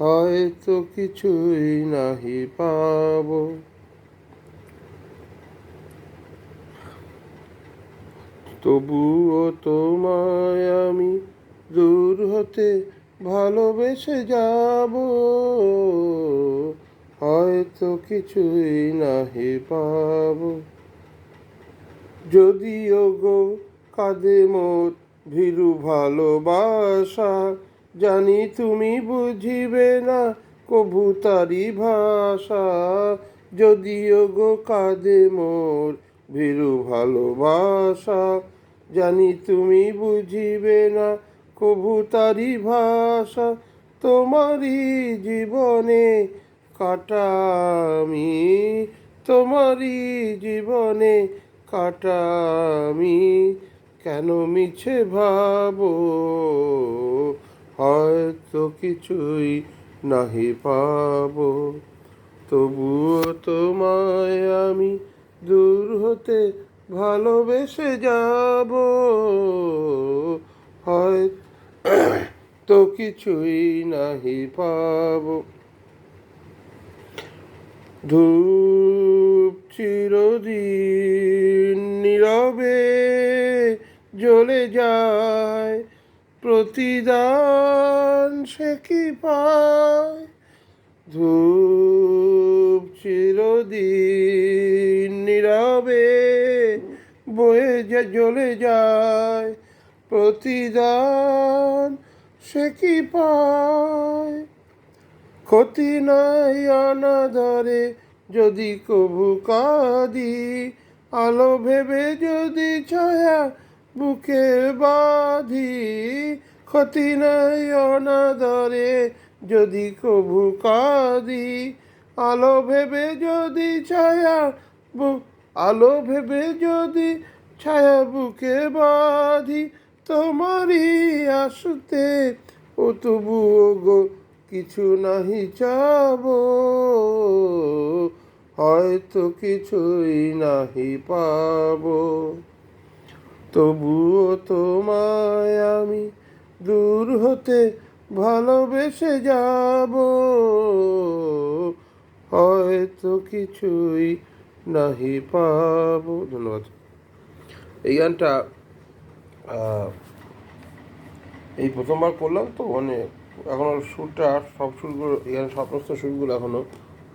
হয়তো কিছুই নাহি পাব। তবুও তোমায় আমি দূর হতে ভালোবেসে যাব। হয়তো কিছুই নাহি পাব। যদিও গো কাঁদে মোর ভীরু ভালোবাসা জানি তুমি বুঝিবে না কভু তারি ভাষা। যদিও গো কাঁদে মোর ভীরু ভালোবাসা, জানি তুমি বুঝিবে না কভু তারি ভাষা। তোমারই জীবনে কাটা আমি তোমারই জীবনে কাটা আমি কেন মিছে ভাবো? হয়তো কিছুই নাহি পাব। তবুও তোমায় আমি দূর হতে ভালোবেসে যাব। হয়তো কিছুই নাহি পাব। ধূপ চিরদিন নীরবে জ্বলে যায়। প্রতিদান সে কি পায়? ধূপ চিরদিন নীরবে বয়ে যে জ্বলে যায়, প্রতিদান সে কি পায়? ক্ষতি নাই অনাদরে যদি কবু কাদি, আলো ভেবে যদি ছায়া বুকে বাঁধি ক্ষতি নাই অনাদরে, যদি কভু কাঁদি, আলো ভেবে যদি ছায়া বু- আলো ভেবে যদি ছায়া বুকে বাঁধি, তোমারই আসতে ও তবুও গো কিছু নাহি চাব। হয়তো কিছুই নাহি পাব। তবুও তোমায় আমি দূর হতে ভালোবেসে যাব। হয়তো কিছুই নাহি পাব। ধন্যবাদ। এই গানটা এই প্রথমবার করলাম তো মানে এখনও সুরটা সব সুরগুলো এখানে সমস্ত সুরগুলো এখনও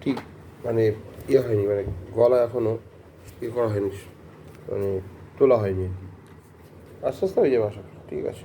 ঠিক মানে ইয়ে হয়নি মানে গলা এখনও ইয়ে করা হয়নি মানে তোলা হয়নি। আস্তে আস্তে হয়ে যাবে আশা করি। ঠিক আছে